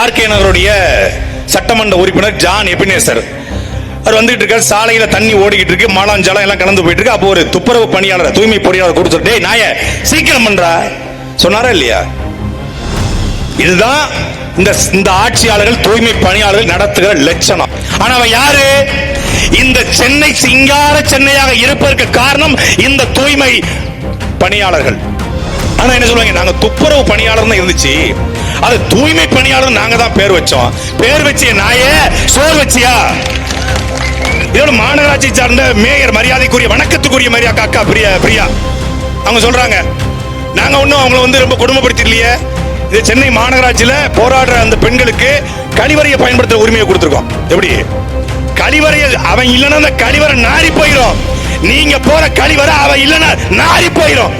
RK நகருடைய சட்டமன்ற உறுப்பினர் John Ebenezer. அவர் வந்துகிட்டு இருக்காரு சாலையில தண்ணி ஓடிக்கிட்டு இருக்கு மலம் ஜலம் எல்லாம் கலந்து போயிட்டு இருக்கு அப்போ ஒரு துப்புரவு பணியாளர் தூய்மை பொறியாளர் கொடுத்துட்டு நாய சீக்கிரம் பண்றா. சொன்னாரா இல்லையா? இதுதான் இந்த இந்த ஆட்சியாளர்கள் தூய்மை பணியாளர்கள் நடத்துகிற லட்சணம். ஆனா அவன் யாரு? இந்த சென்னை சிங்கார சென்னையாக இருப்பதற்கு காரணம் இந்த தூய்மை பணியாளர்கள். ஆனா என்ன சொல்லுவாங்க? நாங்க துப்புரவு பணியாளர் இருந்துச்சு. அது தூய்மை பணியாளர் நாங்க தான் பேர் வச்சோம். பேர் வச்சிய நாயே சோர் வச்சியா? இதோட மாநகராட்சி சார்ந்த மேயர் மரியாதைக்குரிய வணக்கத்துக்குரிய மரியா அக்கா பிரியா பிரியா. அவங்க சொல்றாங்க நாங்க ஒன்றும் அவங்கள வந்து ரொம்ப கொடுமைப்படுத்திடலையே. இது சென்னை மாநகராட்சியில போராடுற அந்த பெண்களுக்கு கழிவறையை பயன்படுத்த உரிமையை கொடுத்துருக்கோம். எப்படி? கழிவறைய அவன் இல்லைன்னா அந்த கழிவறை நாரி போயிடும் நீங்க போற கழிவறை அவன் இல்லைன்னா நாரி போயிடும்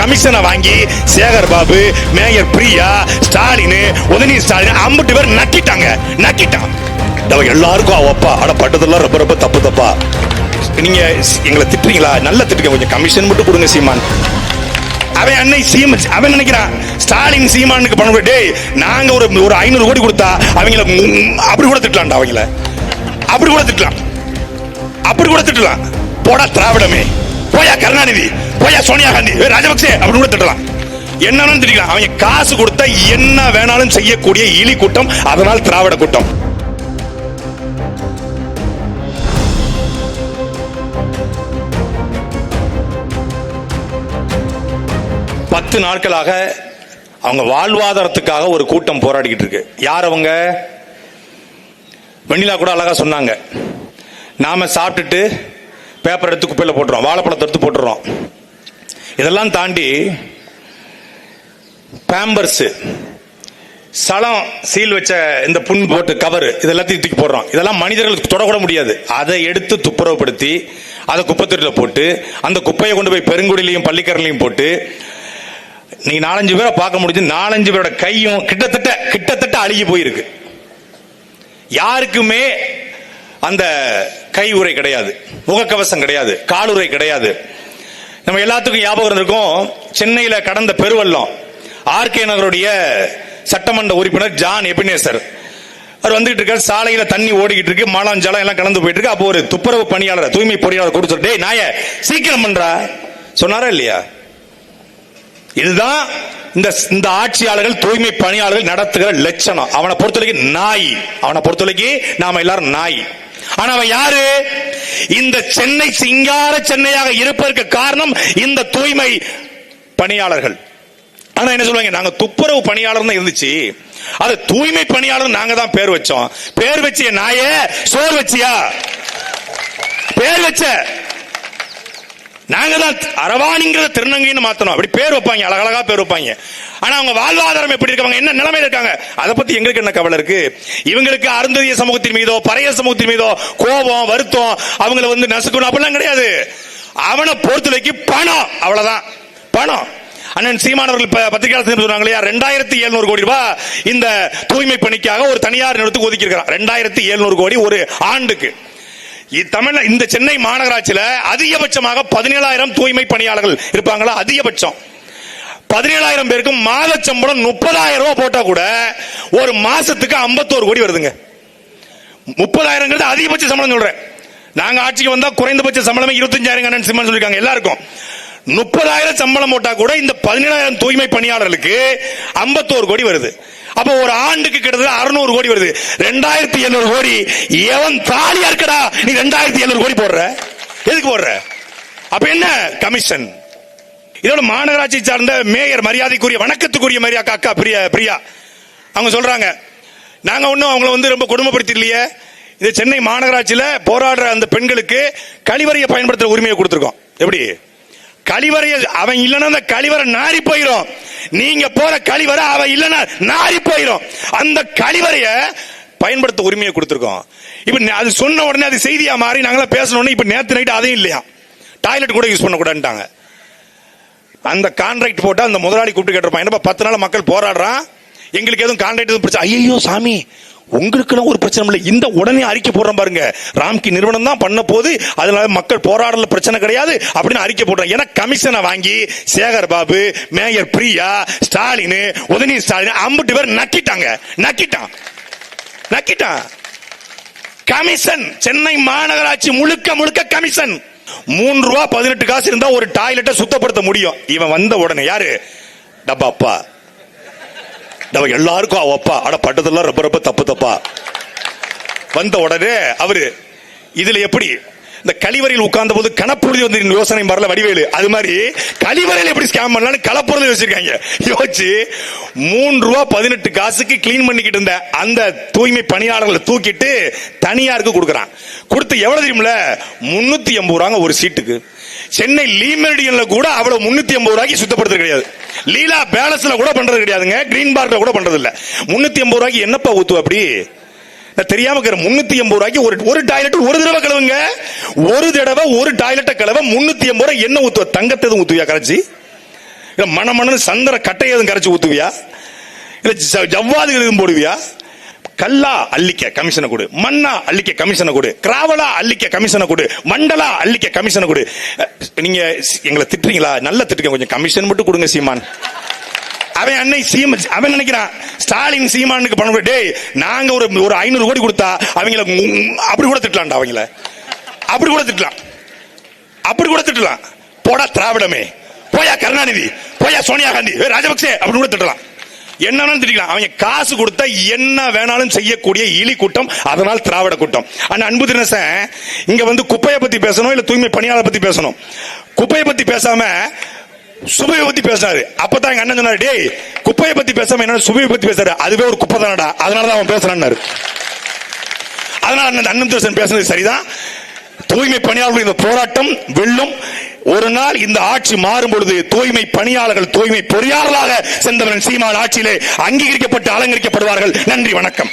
கமிஷனை வாங்கி சேகர் பாபு மேயர் பிரியா ஸ்டாலின் உதயநிதி ஸ்டாலின் ஐம்பது பேர் நக்கிட்டாங்க. நக்கிட்டான். நம்ம எல்லாருக்கும் அவப்பா ஆனா பட்டதெல்லாம் ரொம்ப ரொம்ப தப்பு தப்பா. நீங்க எங்களை திட்டுறீங்களா? நல்லா திட்டுங்க. கொஞ்சம் கமிஷன் மட்டும் கொடுங்க சீமான். அவன் அன்னை சீம அவன் நினைக்கிறான் ஸ்டாலின் சீமானுக்கு பணம் டேய் நாங்க ஒரு ஒரு ஐநூறு கோடி கொடுத்தா அவங்கள அப்படி கூட திட்டலாம்டா அவங்கள. அப்படி கூட திட்டலாம். அப்படி கூட திட்டலாம். போடா திராவிடமே. போயா கருணாநிதி போயா சோனியா காந்தி ராஜபக்சே அப்படி கூட திட்டலாம். என்னன்னு தெரியும் அவங்க காசு கொடுத்தா என்ன வேணாலும் செய்யக்கூடிய இலி கூட்டம் அதனால் திராவிட கூட்டம். பத்து நாட்களாக அவங்க வாழ்வாதாரத்துக்காக ஒரு கூட்டம் போராடிக்கிட்டு இருக்கு. யார் அவங்க? வெண்ணிலா கூட அழகா சொன்னாங்க. நாம சாப்பிட்டுட்டு பேப்பர் எடுத்து குப்பையில் போட்டுறோம் வாழைப்பழத்தை எடுத்து போட்டுறோம். இதெல்லாம் தாண்டி பேம்பர்ஸ் சளம் சீல் வச்ச இந்த புண் போட்டு கவர் இது எல்லாத்தையும் தூக்கி போடுறோம். இதெல்லாம் மனிதர்களுக்கு தொடக்கூட முடியாது. அதை எடுத்து துப்புரவுப்படுத்தி அதை குப்பைத்தொட்டில போட்டு அந்த குப்பையை கொண்டு போய் பெருங்குடிலையும் பள்ளிக்கரலையும் போட்டு நீ நாலஞ்சு பேரை பார்க்க முடிஞ்சு நாலஞ்சு பேரோட கையும் கிட்டத்தட்ட கிட்டத்தட்ட அழுகி போயிருக்கு. யாருக்குமே அந்த கை உரை கிடையாது. முகக்கவசம் கிடையாது. காலுரை கிடையாது. நம்ம எல்லாத்துக்கும் ஞாபகம் இருக்கும் சென்னையில கடந்த பெருவெள்ளம். ஆர்கே நகருடைய சட்டமன்ற உறுப்பினர் ஜான் எபினேசர். அவர் வந்துகிட்டு இருக்காரு சாலையில தண்ணி ஓடிக்கிட்டு இருக்கு மலம் ஜலம் எல்லாம் கலந்து போயிட்டு இருக்கு. அப்போ ஒரு துப்புரவு பணியாளர் தூய்மை பொறியாளர் கொடுத்துட்டு "டேய் நாய சீக்கிரம் பண்றா. சொன்னாரா இல்லையா? இதுதான் இந்த இந்த ஆட்சியாளர்கள் தூய்மை பணியாளர்கள் நடத்துகிற லட்சணம். அவனை பொறுத்தவரைக்கும் நாய். அவனை பொறுத்தவரைக்கும் நாம எல்லாரும் நாய். ஆனா அவன் யாரு? இந்த சென்னை சிங்கார சென்னையாக இருப்பதற்கு காரணம் இந்த தூய்மை பணியாளர்கள். ஆனா என்ன சொல்லுவாங்க? நாங்க துப்புரவு பணியாளர் இருந்துச்சு. அது தூய்மை பணியாளர் நாங்க தான் பேர் வச்சோம். பேர் வச்சிய நாயே சோர் வச்சியா? பேர் வச்ச நாங்க தான் அரவாணிங்கிற திருநங்கைன்னு மாத்தணும். அப்படி பேர் வைப்பாங்க அழகழகா பேர் வைப்பாங்க. ஆனா அவங்க வாழ்வாதாரம் எப்படி இருக்காங்க என்ன நிலைமையில இருக்காங்க? அதை பத்தி எங்களுக்கு என்ன கவலை இருக்கு? இவங்களுக்கு அருந்ததிய சமூகத்தின் மீதோ பறைய சமூகத்தின் மீதோ கோபம் வருத்தம் அவங்கள வந்து நசுக்கணும் அப்படிலாம் கிடையாது. அவனை பொறுத்தவரைக்கு பணம் அவ்வளவுதான். பணம். அண்ணன் சீமானவர்கள் பத்திரிகையாளர் சொன்னாங்க இல்லையா? ரெண்டாயிரத்தி எழுநூறு கோடி ரூபாய் இந்த தூய்மை பணிக்காக ஒரு தனியார் நிறுவனத்துக்கு ஒதுக்கி இருக்கிறான் ரெண்டாயிரத்தி எழுநூறு கோடி ஒரு ஆண்டுக்கு. தமிழ்ல இந்த சென்னை மாநகராட்சியில அதிகபட்சமாக பதினேழாயிரம் தூய்மை பணியாளர்கள் இருப்பாங்களா? அதிகபட்சம். பதினேழாயிரம் பேருக்கு மாத சம்பளம் முப்பதாயிரம் ரூபாய் போட்டா கூட ஒரு மாசத்துக்கு 51 கோடி வருதுங்க. முப்பதாயிரங்கிறது அதிகபட்ச சம்பளம் சொல்றேன். நாங்க ஆட்சிக்கு வந்தா குறைந்தபட்ச சம்பளமே இருபத்தஞ்சாயிரம் அண்ணன் சொல்லிருக்காங்க. எல்லாருக்கும். முப்பதாயிரம் சம்பளம் போட்டா கூட இந்த பதினேழாயிரம் தூய்மை பணியாளர்களுக்கு 51 கோடி வருது. அப்ப ஒரு ஆண்டுக்கு கிட்டத்தட்ட அறுநூறு கோடி வருது. ரெண்டாயிரத்தி எழுநூறு கோடி. எவன் தாலியா இருக்கடா? நீ ரெண்டாயிரத்தி எழுநூறு கோடி போடுற. எதுக்கு போடுற? அப்ப என்ன? கமிஷன். இதோட மாநகராட்சி சார்ந்த மேயர் மரியாதைக்குரிய வணக்கத்துக்குரிய மரியா அக்கா பிரியா பிரியா. அவங்க சொல்றாங்க நாங்க ஒன்றும் அவங்கள வந்து ரொம்ப கொடுமைப்படுத்தலையே இது சென்னை மாநகராட்சியில போராடுற அந்த பெண்களுக்கு கழிவறையை பயன்படுத்துற உரிமையை கொடுத்துருக்கோம். எப்படி? கழிவறைய அவன் இல்லைன்னா அந்த கழிவறை நாரி போயிடும் நீங்க போற கழிவறை அவன் இல்லைன்னா நாரி போயிடும் அந்த கழிவறைய பயன்படுத்த உரிமையை கொடுத்துருக்கோம். இப்போ அது சொன்ன உடனே அது செய்தியா மாறி நாங்களாம் பேசணும்னு இப்போ நேற்று நைட்டு அதையும் இல்லையா? டாய்லெட் கூட யூஸ் பண்ணக்கூடாதுட்டாங்க அந்த கான்ட்ராக்ட் போட்டால் அந்த முதலாளி கூப்பிட்டு கேட்டிருப்பான் என்னப்பா பத்து நாள் மக்கள் போராடுறான்? எங்களுக்கு எதுவும் கான்ட்ராக்ட் எதுவும் பிரச்சனை ஐயோ சாமி உங்களுக்குலாம் ஒரு பிரச்சனை இல்லை. இந்த உடனே அறிக்கை போடுறோம் பாருங்க. ராம்கி நிறுவனம் தான் பண்ண போது அதனால மக்கள் போராடல பிரச்சனை கிடையாது அப்படின்னு அறிக்கை போடுறோம் ஏன்னா கமிஷனை வாங்கி சேகர் பாபு மேயர் பிரியா ஸ்டாலின் உதயநிதி ஸ்டாலின் அம்பட்டு பேர் நக்கிட்டாங்க. நக்கிட்டான். நக்கிட்டான். கமிஷன் சென்னை மாநகராட்சி முழுக்க முழுக்க கமிஷன் மூன்று ரூபா பதினெட்டு காசு இருந்தா ஒரு டாய்லெட்டை சுத்தப்படுத்த முடியும். இவன் வந்த உடனே யாரு? டப்பா நம்ம எல்லாருக்கும் அவ அப்பா. பட்டதெல்லாம் ரொம்ப ரொம்ப தப்பு தப்பா. வந்த உடனே அவரு இதுல எப்படி இந்த கழிவறையில் உட்கார்ந்த போது கணப்புறுதி வந்து யோசனை வரல வடிவேலு. அது மாதிரி கழிவறையில் எப்படி ஸ்கேம் பண்ணலாம்னு கலப்புறது யோசிச்சிருக்காங்க யோசிச்சு மூன்று ரூபா பதினெட்டு காசுக்கு கிளீன் பண்ணிக்கிட்டு இருந்த அந்த தூய்மை பணியாளர்களை தூக்கிட்டு தனியாருக்கு கொடுக்குறான். கொடுத்து எவ்வளவு தெரியுமில முன்னூத்தி எண்பது ரூபாங்க ஒரு சீட்டுக்கு. சென்னை லீமெரிடியன்ல கூட அவ்வளவு முன்னூத்தி எண்பது ரூபாய்க்கு சுத்தப்படுத்துறது கிடையாது. லீலா பேலஸ்ல கூட பண்றது கிடையாதுங்க கிரீன் பார்க்ல கூட பண்றது இல்ல முன்னூத்தி எண்பது ரூபாய்க்கு என்னப்பா ஊத்துவ அப்படி? தெரியாம இருக்கிற முன்னூத்தி எண்பது ரூபாய்க்கு ஒரு ஒரு டாய்லெட் ஒரு தடவை கழுவுங்க. ஒரு தடவை ஒரு டாய்லெட்டை கழுவ முன்னூத்தி எண்பது ரூபாய் என்ன ஊத்துவ. தங்கத்தை எதுவும் ஊத்துவியா கரைச்சி? இல்ல மணமணன்னு சந்திர கட்டை எதுவும் கரைச்சி ஊத்துவியா? இல்ல ஜவ்வாது ஜவ்வாதுகள் எதுவும் போடுவியா? கல்லா அள்ளிக்க கமிஷனை கொடு. மண்ணா அள்ளிக்க கமிஷனை கொடு. கிராவலா அள்ளிக்க கமிஷனை கொடு. மண்டலா அள்ளிக்க கமிஷனை கொடு. நீங்க எங்களை திட்டுறீங்களா? நல்லா திட்டுங்க. கொஞ்சம் கமிஷன் மட்டும் கொடுங்க சீமான். அவன் அன்னை சீம அவன் நினைக்கிறான் ஸ்டாலின் சீமானுக்கு பணம் டேய் நாங்க ஒரு ஒரு ஐநூறு கோடி கொடுத்தா அவங்கள அப்படி கூட திட்டலாம்டா அவங்கள. அப்படி கூட திட்டலாம். அப்படி கூட திட்டலாம். போடா திராவிடமே. போயா கருணாநிதி. போயா சோனியா காந்தி. ராஜபக்சே அப்படி கூட திட்டலாம். என்னன்னு திட்டிக்கலாம். அவங்க காசு கொடுத்தா என்ன வேணாலும் செய்யக்கூடிய இலி கூட்டம் அதனால் திராவிட கூட்டம். ஆனா அன்பு தினசன் இங்க வந்து குப்பையை பத்தி பேசணும் இல்ல தூய்மை பணியாளர் பத்தி பேசணும்? குப்பையை பத்தி பேசாம சுபையை பத்தி பேசினாரு அப்பதான் எங்க அண்ணன் சொன்னாரு டேய் குப்பையை பத்தி பேசாம என்ன சுபையை பத்தி பேசுறாரு அதுவே ஒரு குப்பை தானடா. அதனாலதான் அவன் பேசுறான்னாரு. அதனால அண்ணன் அண்ணன் தர்சன் பேசுனது சரிதான். தூய்மை பணியாளர்கள் இந்த போராட்டம் வெல்லும். ஒரு நாள் இந்த ஆட்சி மாறும் பொழுது தூய்மை பணியாளர்கள் தூய்மை பொறியாளர்களாக சென்றவன் சீமான் ஆட்சியிலே அங்கீகரிக்கப்பட்டு அலங்கரிக்கப்படுவார்கள். நன்றி வணக்கம்.